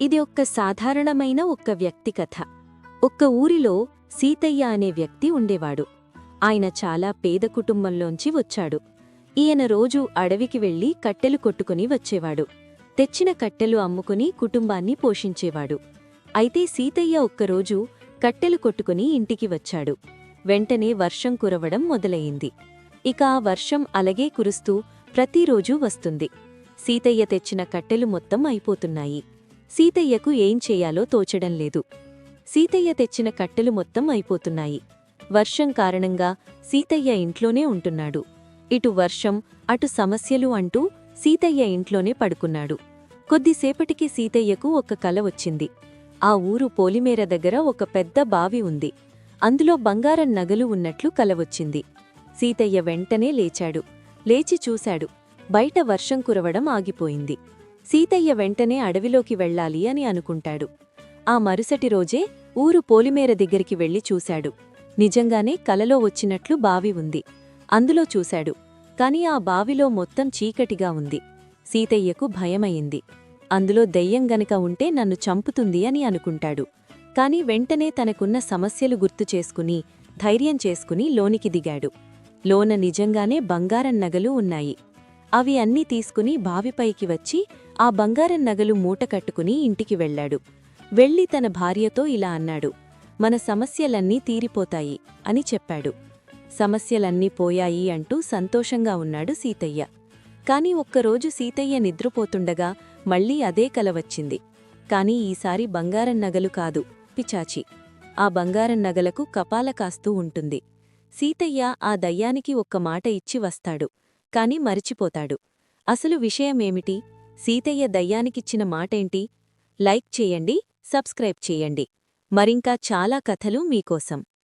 ఇది ఒక్క సాధారణమైన ఒక్క వ్యక్తి కథ. ఒక్క ఊరిలో సీతయ్య అనే వ్యక్తి ఉండేవాడు. ఆయన చాలా పేద కుటుంబంలోంచి వచ్చాడు. ఈయన రోజూ అడవికి వెళ్ళి కట్టెలు కొట్టుకుని వచ్చేవాడు. తెచ్చిన కట్టెలు అమ్ముకుని కుటుంబాన్ని పోషించేవాడు. అయితే సీతయ్య ఒక్కరోజు కట్టెలు కొట్టుకుని ఇంటికి వచ్చాడు. వెంటనే వర్షం కురవడం మొదలయింది ఇక ఆ వర్షం అలాగే కురుస్తూ ప్రతిరోజూ వస్తుంది. సీతయ్య తెచ్చిన కట్టెలు మొత్తం అయిపోతున్నాయి. సీతయ్యకు ఏం చేయాలో తోచడం లేదు. సీతయ్య తెచ్చిన కట్టెలు మొత్తం అయిపోతున్నాయి. వర్షం కారణంగా సీతయ్య ఇంట్లోనే ఉంటున్నాడు. ఇటు వర్షం అటు సమస్యలు అంటూ సీతయ్య ఇంట్లోనే పడుకున్నాడు. కొద్దిసేపటికి సీతయ్యకు ఒక కల వచ్చింది. ఆ ఊరు పోలిమేర దగ్గర ఒక పెద్ద బావి ఉంది. అందులో బంగారం నగలు ఉన్నట్లు కల వచ్చింది. సీతయ్య వెంటనే లేచాడు. లేచి చూశాడు. బయట వర్షం కురవడం ఆగిపోయింది. సీతయ్య వెంటనే అడవిలోకి వెళ్ళాలి అని అనుకుంటాడు. ఆ మరుసటి రోజే ఊరు పోలిమేర దగ్గరికి వెళ్ళి చూశాడు. నిజంగానే కలలో వచ్చినట్లు బావి ఉంది. అందులో చూశాడు. కాని ఆ బావిలో మొత్తం చీకటిగా ఉంది. సీతయ్యకు భయమయింది అందులో దెయ్యం గనక ఉంటే నన్ను చంపుతుంది అని అనుకుంటాడు. కాని వెంటనే తనకున్న సమస్యలు గుర్తు చేసుకుని ధైర్యం చేసుకుని లోనికి దిగాడు. లోన నిజంగానే బంగారం నగలు ఉన్నాయి. అవి అన్నీ తీసుకుని బావిపైకి వచ్చి ఆ బంగారం నగలు మూట కట్టుకుని ఇంటికి వెళ్ళాడు. వెళ్ళి తన భార్యతో ఇలా అన్నాడు మన సమస్యలన్నీ తీరిపోతాయి అని చెప్పాడు. సమస్యలన్నీ పోయాయి అంటూ సంతోషంగా ఉన్నాడు సీతయ్య. కాని ఒక్కరోజు సీతయ్య నిద్రపోతుండగా మళ్ళీ అదే కల వచ్చింది. కాని ఈసారి బంగారం నగలు కాదు పిచాచి. ఆ బంగారం నగలకు కపాల కాస్తూ ఉంటుంది. సీతయ్య ఆ దయ్యానికి ఒక్క మాట ఇచ్చి వస్తాడు. కాని మరిచిపోతాడు. అసలు విషయమేమిటి? సీతయ్య దయ్యానికిచ్చిన మాటేంటి? లైక్ చేయండి సబ్స్క్రైబ్ చేయండి. మరింకా చాలా కథలు మీకోసం.